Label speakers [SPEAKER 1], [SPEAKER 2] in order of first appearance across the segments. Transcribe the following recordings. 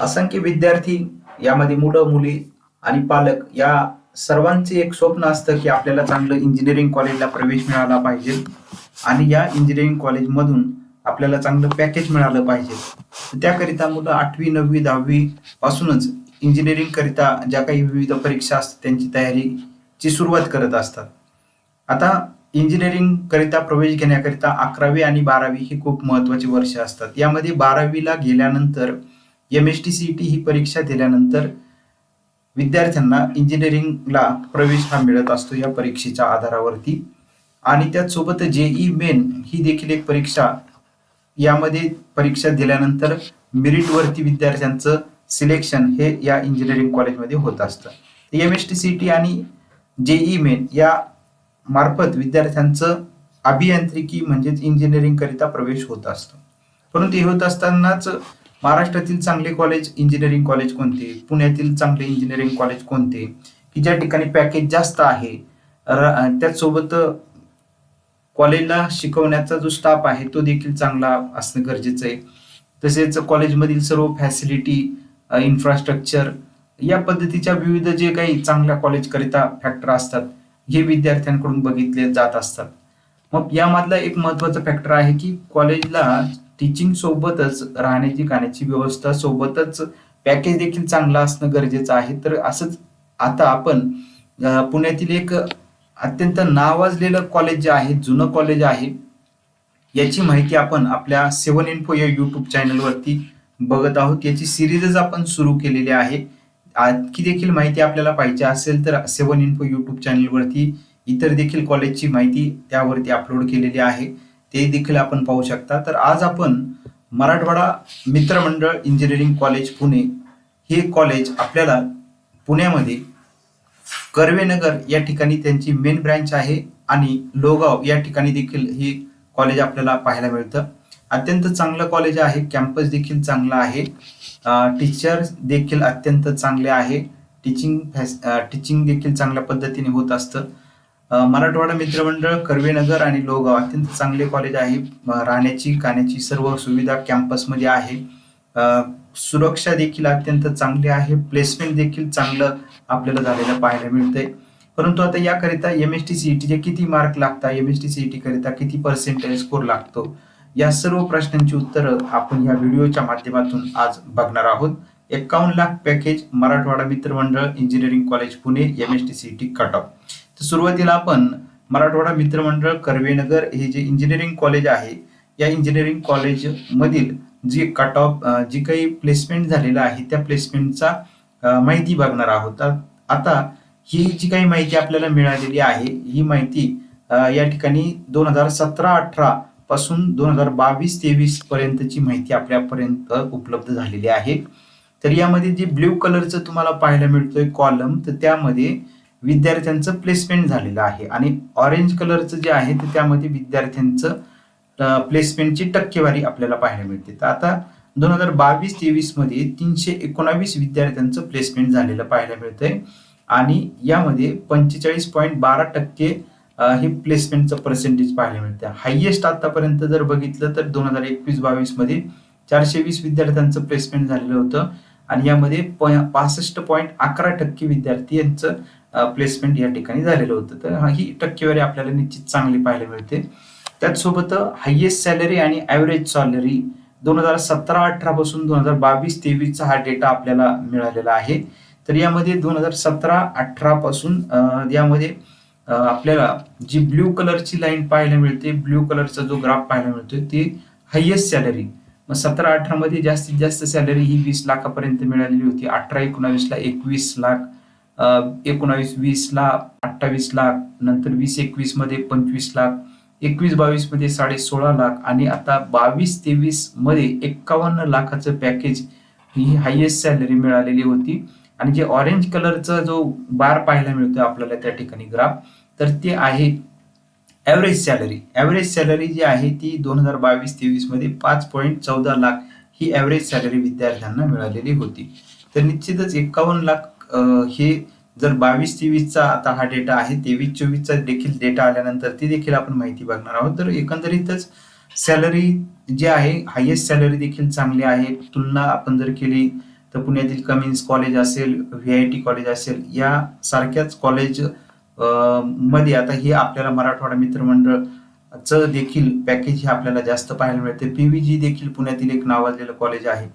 [SPEAKER 1] असंख्य विद्यार्थी यामध्ये मुलं मुली आणि पालक या सर्वांचे एक स्वप्न असतं की आपल्याला चांगलं इंजिनिअरिंग कॉलेजला प्रवेश मिळाला पाहिजे. आणि या इंजिनिअरिंग कॉलेजमधून आपल्याला चांगलं पॅकेज मिळालं पाहिजे. त्याकरिता मुलं आठवी नववी दहावी पासूनच इंजिनिअरिंग करिता ज्या काही विविध परीक्षा असतात त्यांची तयारीची सुरुवात करत असतात. आता इंजिनिअरिंग करिता प्रवेश घेण्याकरिता अकरावी आणि बारावी ही खूप महत्वाची वर्ष असतात. यामध्ये बारावीला गेल्यानंतर M S T C T ही परीक्षा दिल्यानंतर विद्यार्थ्यांना इंजिनिअरिंगला प्रवेश हा मिळत असतो या परीक्षेच्या आधारावरती. आणि त्याचसोबत जेई मेन ही देखील एक परीक्षा. यामध्ये परीक्षा दिल्यानंतर मेरिटवरती विद्यार्थ्यांचं सिलेक्शन हे या इंजिनिअरिंग कॉलेजमध्ये होत असतं. M S T C T आणि जेई मेन या मार्फत विद्यार्थ्यांचं अभियांत्रिकी म्हणजेच इंजिनिअरिंग करिता प्रवेश होत असतो. परंतु हे होत असतानाच महाराष्ट्रातील चांगले कॉलेज इंजिनिअरिंग कॉलेज कोणते? पुण्यातील चांगले इंजिनिअरिंग कॉलेज कोणते? की ज्या ठिकाणी पॅकेज जास्त आहे र- त्याचसोबत कॉलेजला शिकवण्याचा जो स्टाफ आहे तो देखील चांगला असणं गरजेचं आहे. तसेच कॉलेजमधील सर्व फॅसिलिटी इन्फ्रास्ट्रक्चर या पद्धतीच्या विविध जे काही चांगल्या कॉलेजकरिता फॅक्टर असतात हे विद्यार्थ्यांकडून बघितले जात असतात. मग यामधला एक महत्त्वाचा फॅक्टर आहे की कॉलेजला टीचिंग सोबतच राहण्याची खाण्याची व्यवस्था सोबतच पॅकेज देखील चांगलं असणं गरजेचं आहे. तर असंच आता आपण पुण्यातील एक अत्यंत नावाजलेलं कॉलेज जे आहे जुनं कॉलेज आहे याची माहिती आपण आपल्या सेवन इन्फो या युट्यूब चॅनलवरती बघत आहोत. याची सिरीजच आपण सुरू केलेली आहे. आणखी देखील माहिती आपल्याला पाहिजे असेल तर सेवन इन्फो युट्यूब चॅनलवरती इतर देखील कॉलेजची माहिती त्यावरती अपलोड केलेली आहे. ते देखील आपण पाहू शकता. तर आज आपण मराठवाडा मित्रमंडळ इंजिनिअरिंग कॉलेज पुणे हे कॉलेज आपल्याला पुण्यामध्ये कर्वेनगर या ठिकाणी त्यांची मेन ब्रँच आहे आणि लोगाव या ठिकाणी देखील हे कॉलेज आपल्याला पाहायला मिळतं. अत्यंत चांगलं कॉलेज आहे. कॅम्पस देखील चांगला आहे. टीचर देखील अत्यंत चांगले आहे. टीचिंग फॅस टीचिंग देखील चांगल्या पद्धतीने होत असतं. मराठवाडा मित्रमंडळ कर्वेनगर आणि लोगाव अत्यंत चांगले कॉलेज आहे. राहण्याची खाण्याची सर्व सुविधा कॅम्पसमध्ये आहे. सुरक्षा देखील अत्यंत चांगली आहे. प्लेसमेंट देखील चांगलं आपल्याला झालेलं पाहायला मिळतंय. परंतु आता याकरिता एम एस टी सीईटीचे किती मार्क लागतात एम एस टी सीईटी करिता किती पर्सेंटेज स्कोर लागतो? या सर्व प्रश्नांची उत्तरं आपण या व्हिडिओच्या माध्यमातून आज बघणार आहोत. एकावन्न lakh package Marathwada Mitramandal engineering college Pune M S T CET cut off तर सुरुवातीला आपण मराठवाडा मित्रमंडळ कर्वेनगर हे जे इंजिनिअरिंग कॉलेज आहे या इंजिनिअरिंग कॉलेजमधील जी कट ऑफ जी काही प्लेसमेंट झालेलं आहे त्या प्लेसमेंटचा माहिती बघणार आहोत. आता ही जी काही माहिती आपल्याला मिळालेली आहे ही माहिती या ठिकाणी दोन हजार सतरा अठरा पासून दोन हजार बावीस तेवीस पर्यंतची माहिती आपल्यापर्यंत उपलब्ध झालेली आहे. तर यामध्ये जे ब्ल्यू कलरचं तुम्हाला पाहायला मिळतोय कॉलम तर त्यामध्ये विद्यार्थ्यांचं प्लेसमेंट झालेलं आहे. आणि ऑरेंज कलरचं जे आहे ते त्यामध्ये विद्यार्थ्यांचं प्लेसमेंटची टक्केवारी आपल्याला पाहायला मिळते. तर आता दोन हजार बावीस तेवीसमध्ये तीनशे एकोणावीस विद्यार्थ्यांचं प्लेसमेंट झालेलं पाहायला मिळतंय. आणि यामध्ये पंचेचाळीस पॉईंट बारा टक्के हे प्लेसमेंटचं पर्सेंटेज पाहायला मिळतं हायएस्ट आतापर्यंत जर बघितलं तर दोन हजार एकवीस बावीसमध्ये चारशे वीस विद्यार्थ्यांचं प्लेसमेंट झालेलं होतं. आणि यामध्ये पासष्ट पॉईंट अकरा टक्के विद्यार्थी यांचं प्लेसमेंट या ठिकाणी झालेलं होतं. तर ही टक्केवारी आपल्याला निश्चित चांगली पाहायला मिळते. त्याचसोबत हायएस्ट सॅलरी आणि ॲव्हरेज सॅलरी दोन हजार सतरा अठरा पासून दोन हजार बावीस तेवीसचा हा डेटा आपल्याला मिळालेला आहे. तर यामध्ये दोन हजार सतरा अठरा पासून यामध्ये आपल्याला जी ब्ल्यू कलरची लाईन पाहायला मिळते ब्ल्यू कलरचा जो ग्राफ पाहायला मिळतोय ते हायएस्ट सॅलरी मग सतरा अठरामध्ये जास्तीत जास्त सॅलरी ही वीस लाखापर्यंत मिळालेली होती. अठरा एकोणावीसला एकवीस लाख एकोणावीस वीस लाख अठ्ठावीस लाख नंतर वीस एकवीसमध्ये पंचवीस लाख एकवीस बावीसमध्ये साडे सोळा लाख आणि आता बावीस तेवीसमध्ये एक्कावन्न लाखाचं पॅकेज ही हायेस्ट सॅलरी मिळालेली होती. आणि जे ऑरेंज कलरचा जो बार पाहायला मिळतोय आपल्याला त्या ठिकाणी ग्राफ तर ते आहे ॲव्हरेज सॅलरी ॲव्हरेज सॅलरी जी आहे ती दोन हजार बावीस तेवीसमध्ये पाच पॉईंट चौदा लाख ही ॲव्हरेज सॅलरी विद्यार्थ्यांना मिळालेली होती. तर निश्चितच एकावन्न लाख हे जर बावीस तेवीसचा आता हा डेटा आहे तेवीस चोवीसचा देखील डेटा आल्यानंतर ती देखील आपण माहिती बघणार आहोत. तर एकंदरीतच सॅलरी जी आहे हायेस्ट सॅलरी देखील चांगली आहे. तुलना आपण जर केली तर पुण्यातील कमिन्स कॉलेज असेल व्ही आय टी कॉलेज असेल या सारख्याच कॉलेजमध्ये आता हे आपल्याला मराठवाडा मित्रमंडळ च देखील पॅकेज हे आपल्याला जास्त पाहायला मिळते. पी वी जी देखील पुण्यातील एक नावाजलेलं कॉलेज आहे.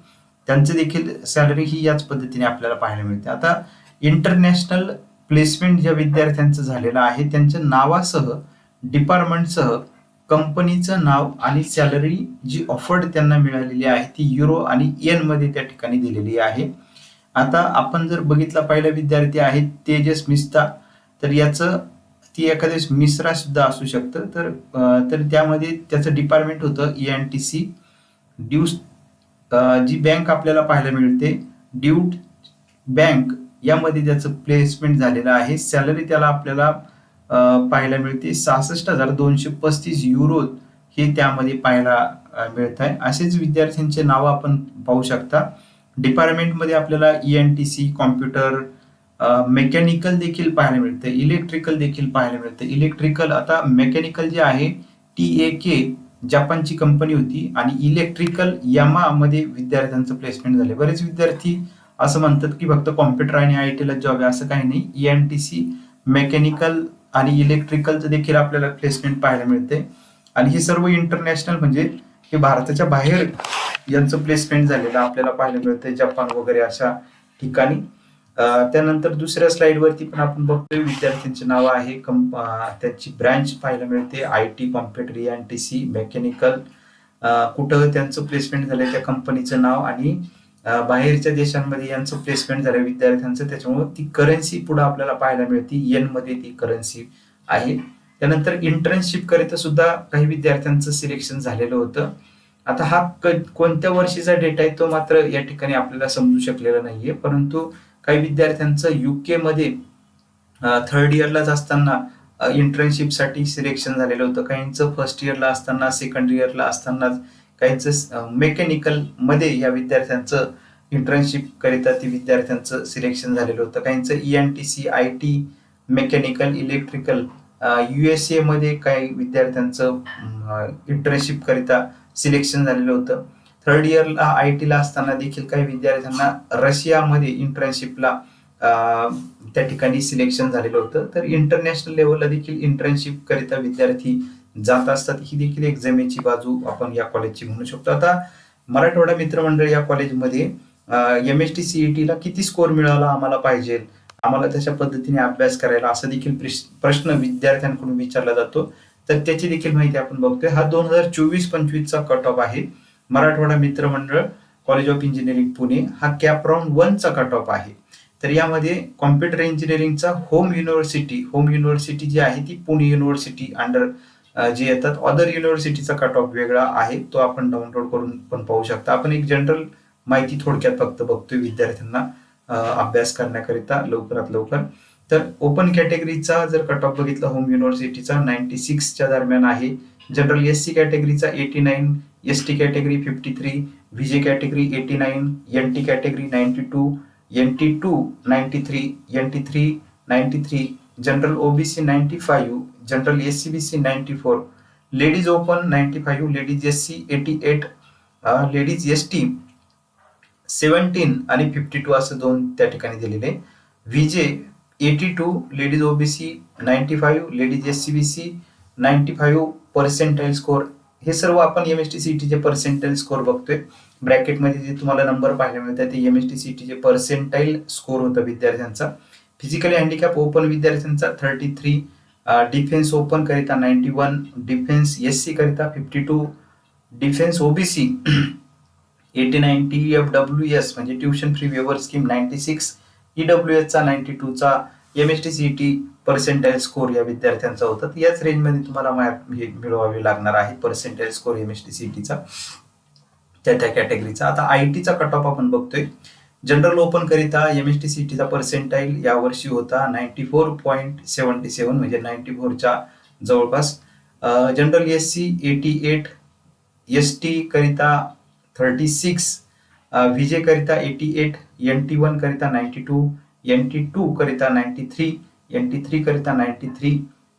[SPEAKER 1] त्यांचं देखील सॅलरी ही याच पद्धतीने आपल्याला पाहायला मिळते. आता इंटरनॅशनल प्लेसमेंट ज्या विद्यार्थ्यांचं झालेलं आहे त्यांच्या नावासह डिपार्टमेंटसह कंपनीचं नाव आणि सॅलरी जी ऑफर्ड त्यांना मिळालेली आहे ती युरो आणि एनमध्ये त्या ठिकाणी दिलेली आहे. आता आपण जर बघितला पहिला विद्यार्थी आहे तेजस मिस्ता तर याचं ती एखाद्या मिश्रा सुद्धा असू शकतं. तर तर त्यामध्ये त्याचं डिपार्टमेंट होतं E N T C Deutsche bank आपल्याला पाहायला मिळते ड्यूट बँक यामध्ये त्याचं प्लेसमेंट झालेलं आहे. सॅलरी त्याला आपल्याला पाहायला मिळते. सहासष्ट हजार दोनशे पस्तीस युरो हे त्यामध्ये पाहायला मिळत आहे असेच विद्यार्थ्यांचे नाव आपण पाहू शकता. डिपार्टमेंटमध्ये आपल्याला E N T C computer mechanical देखील पाहायला मिळतं इलेक्ट्रिकल देखील पाहायला मिळतं इलेक्ट्रिकल आता मेकॅनिकल जे आहे टी ए के जपानची कंपनी होती आणि इलेक्ट्रिकल यमामध्ये विद्यार्थ्यांचं प्लेसमेंट झाले. बरेच विद्यार्थी असं म्हणतात की फक्त कॉम्प्युटर आणि आय टीला जॉब आहे असं काही नाही. E N T C mechanical आणि इलेक्ट्रिकलचं देखील आपल्याला प्लेसमेंट पाहायला मिळते. आणि हे सर्व इंटरनॅशनल म्हणजे हे भारताच्या बाहेर यांचं प्लेसमेंट झालेलं आपल्याला पाहायला मिळतंय. जपान वगैरे अशा ठिकाणी. त्यानंतर दुसऱ्या स्लाइड वरती पण आपण बघतोय विद्यार्थ्यांचे नाव आहे कंप त्यांची ब्रँच पाहायला मिळते I T computer N T C mechanical. कुठं त्यांचं प्लेसमेंट झालंय त्या कंपनीचं नाव आणि बाहेरच्या देशांमध्ये यांचं प्लेसमेंट झालं विद्यार्थ्यांचं त्याच्यामुळे ती करन्सी पुढे आपल्याला पाहायला मिळते येन मध्ये ती करन्सी आहे. त्यानंतर इंटर्नशिप करिता सुद्धा काही विद्यार्थ्यांचं सिलेक्शन झालेलं होतं. आता हा कोणत्या वर्षीचा डेटा आहे तो मात्र या ठिकाणी आपल्याला समजू शकलेला नाहीये परंतु काही विद्यार्थ्यांचं युके मध्ये थर्ड इयरलाच असताना इंटर्नशिपसाठी सिलेक्शन झालेलं होतं. काहींचं फर्स्ट इयरला असताना सेकंड इयरला असतानाच काहींचं मेकॅनिकलमध्ये या विद्यार्थ्यांचं इंटर्नशिप करिता ती विद्यार्थ्यांचं सिलेक्शन झालेलं होतं. काहींचं E N T C I T mechanical electrical U एसमध्ये काही विद्यार्थ्यांचं इंटर्नशिप करिता सिलेक्शन झालेलं होतं. थर्ड इयरला आय टीला असताना देखील काही विद्यार्थ्यांना रशियामध्ये इंटर्नशिपला त्या ठिकाणी सिलेक्शन झालेलं होतं. तर इंटरनॅशनल लेवलला देखील इंटर्नशिप करिता विद्यार्थी जात असतात. ही देखील एक जमेची बाजू आपण या कॉलेजची म्हणू शकतो. आता मराठवाडा मित्रमंडळ या कॉलेजमध्ये एम एस टी सीईटी ला किती स्कोर मिळाला आम्हाला पाहिजे? आम्हाला तशा पद्धतीने अभ्यास करायला असा देखील प्रश्न विद्यार्थ्यांकडून विचारला जातो. तर त्याची देखील माहिती आपण बघतोय. हा दोन हजार चोवीस पंचवीसचा कट ऑफ आहे. मराठवाडा मित्रमंडळ कॉलेज ऑफ इंजिनिअरिंग पुणे हा कॅप राऊंड वनचा कट ऑफ आहे. तर यामध्ये कॉम्प्युटर इंजिनिअरिंगचा होम युनिव्हर्सिटी होम युनिव्हर्सिटी जी आहे ती पुणे युनिव्हर्सिटी अंडर जे येतात अदर युनिव्हर्सिटीचा कट ऑफ वेगळा आहे तो आपण डाउनलोड करून पण पाहू शकता. आपण एक जनरल माहिती थोडक्यात फक्त बघतोय विद्यार्थ्यांना अभ्यास करण्याकरिता लवकरात लवकर. तर ओपन कॅटेगरीचा जर कट ऑफ बघितला होम युनिव्हर्सिटीचा नाईन्टी सिक्सच्या दरम्यान आहे. General S C कॅटेगरीचा eighty nine S T category fifty three VJ category eighty nine N T category ninety two N T two ninety three N T three ninety three general OBC ninety five general S C B C ninety four ladies open ninety five ladies S C eighty eight ladies S T seventeen आणि fifty to असं दोन त्या ठिकाणी दिलेले VJ eighty two ladies OBC ninety five ladies S C B C ninety five percentile score हे सर्व आपण M S T C टीचे पर्सेंटाईल स्कोर बघतोय. ब्रॅकेटमध्ये जे तुम्हाला नंबर पाहायला मिळतात ते एम एस टी सी टीचे पर्सेंटाईल स्कोर होतं विद्यार्थ्यांचा. फिजिकली हँडिकॅप ओपन विद्यार्थ्यांचा थर्टी थ्री डिफेन्स ओपन करिता ninety one defence S C करिता fifty two defence OBC eighty nine T F W S म्हणजे tuition free waiver scheme ninety six E W एसचा ninety टूचा M S T C T percentile score या विद्यार्थ्यांचा होता. याच रेंजमध्ये तुम्हाला मिळवावे लागणार आहे percentile score M S T C टीचा त्या त्या कॅटेगरीचा आता आय टीचा कट ऑफ आपण बघतोय. जनरल ओपन करिता एम एस टी सी टीचा पर्सेंटाईल यावर्षी होता ninety four point seventy seven म्हणजे नाईन्टी फोरच्या जवळपास. General S C eighty eight S T करिता थर्टी सिक्स व्हीजे करिता eighty eight N T one करिता ninety two N T two करिता ninety three N T three करिता ninety three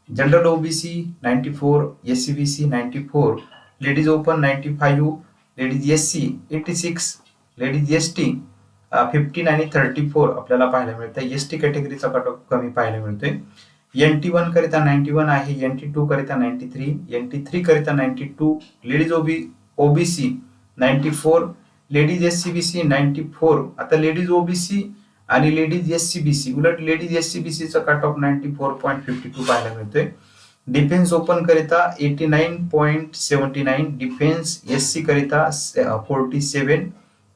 [SPEAKER 1] general OBC ninety four S C B C ninety four ladies open ninety five ladies S C eighty six ladies S T fifteen आणि thirty four आपल्याला पाहायला मिळतं S T कॅटेगरीचा cut off कमी पाहायला मिळतोय. N T one करिता ninety one आहे एन टी टू करिता ninety three N T three करिता ninety two ladies OB OBC ninety four ladies S C B C ninety four आता ladies OBC आणि ladies S C B C उलट ladies S C B सीचा cut off ninety four point fifty two पाहायला मिळतोय. Defence open करिता eighty nine point seventy nine defence S C करिता forty seven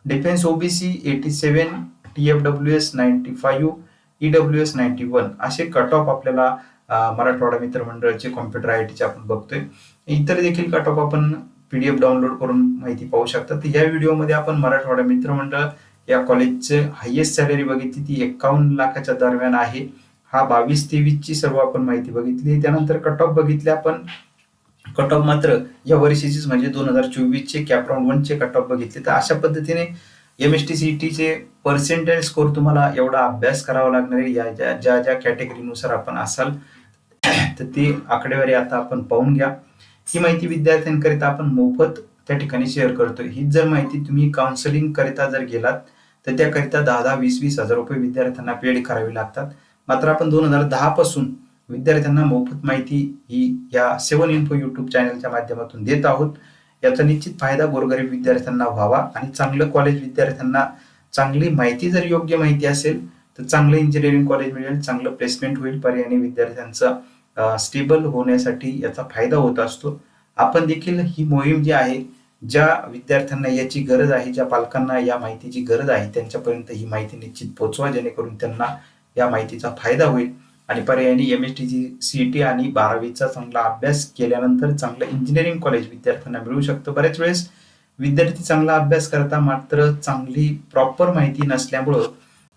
[SPEAKER 1] defence OBC eighty seven T F W S ninety five E W S ninety one असे cut off आपल्याला मराठवाडा मित्र मंडळाचे computer I टीचे आपण बघतोय. इतर देखील कट ऑफ आपण पीडीएफ डाउनलोड करून माहिती पाहू शकता. तर या व्हिडिओमध्ये आपण मराठवाडा मित्र मंडळ या कॉलेजचे हायेस्ट सॅलरी बघितली ती एकावन्न लाखाच्या दरम्यान आहे. हा बावीस तेवीस ची सर्व आपण माहिती बघितली. त्यानंतर कट ऑफ बघितले आपण. कट ऑफ मात्र या वर्षीचीच म्हणजे दोन हजार चोवीसचे cap round one cut off बघितले. तर अशा पद्धतीने एम एस टी सी चे पर्सेंटेज स्कोर तुम्हाला एवढा अभ्यास करावा लागणार आहे. या ज्या ज्या ज्या कॅटेगरीनुसार आपण असाल तर ती आकडेवारी आता आपण पाहून घ्या. ही माहिती विद्यार्थ्यांकरिता आपण मोफत त्या ठिकाणी शेअर करतोय. ही जर माहिती तुम्ही काउन्सिलिंग करिता जर गेलात तर त्याकरिता दहा दहा वीस वीस हजार रुपये विद्यार्थ्यांना पेड करावी लागतात. मात्र आपण दोन हजार दहा पासून विद्यार्थ्यांना मोफत माहिती ही या सेवन इन्फो युट्यूब चॅनलच्या माध्यमातून देत आहोत. याचा निश्चित फायदा गोरगरीब विद्यार्थ्यांना व्हावा आणि चांगलं कॉलेज विद्यार्थ्यांना चांगली माहिती जर योग्य माहिती असेल तर चांगलं इंजिनिअरिंग कॉलेज मिळेल चांगलं प्लेसमेंट होईल पर्यायाने विद्यार्थ्यांचा स्टेबल होण्यासाठी याचा फायदा होत असतो. आपण देखील ही मोहीम जी आहे ज्या विद्यार्थ्यांना याची गरज आहे ज्या पालकांना या माहितीची गरज आहे त्यांच्यापर्यंत ही माहिती निश्चित पोहोचवा जेणेकरून त्यांना या माहितीचा फायदा होईल. आणि पर्यायाने M S T C T आणि बारावीचा चांगला अभ्यास केल्यानंतर चांगलं इंजिनिअरिंग कॉलेज विद्यार्थ्यांना मिळू शकतं. बऱ्याच वेळेस विद्यार्थी चांगला अभ्यास करता मात्र चांगली प्रॉपर माहिती नसल्यामुळं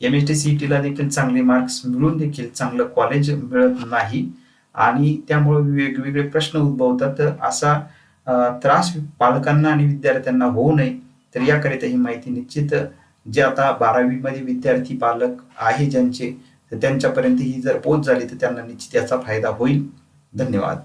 [SPEAKER 1] एम एस टी सी टीला देखील चांगले मार्क्स मिळून देखील चांगलं कॉलेज मिळत नाही. आणि त्यामुळे वेगवेगळे प्रश्न उद्भवतात. तर असा त्रास पालकांना आणि विद्यार्थ्यांना होऊ नये तर याकरिता ही माहिती निश्चित जे आता बारावीमध्ये विद्यार्थी पालक आहे ज्यांचे त्यांच्यापर्यंत ही जर पोच झाली तर त्यांना निश्चित याचा फायदा होईल. धन्यवाद.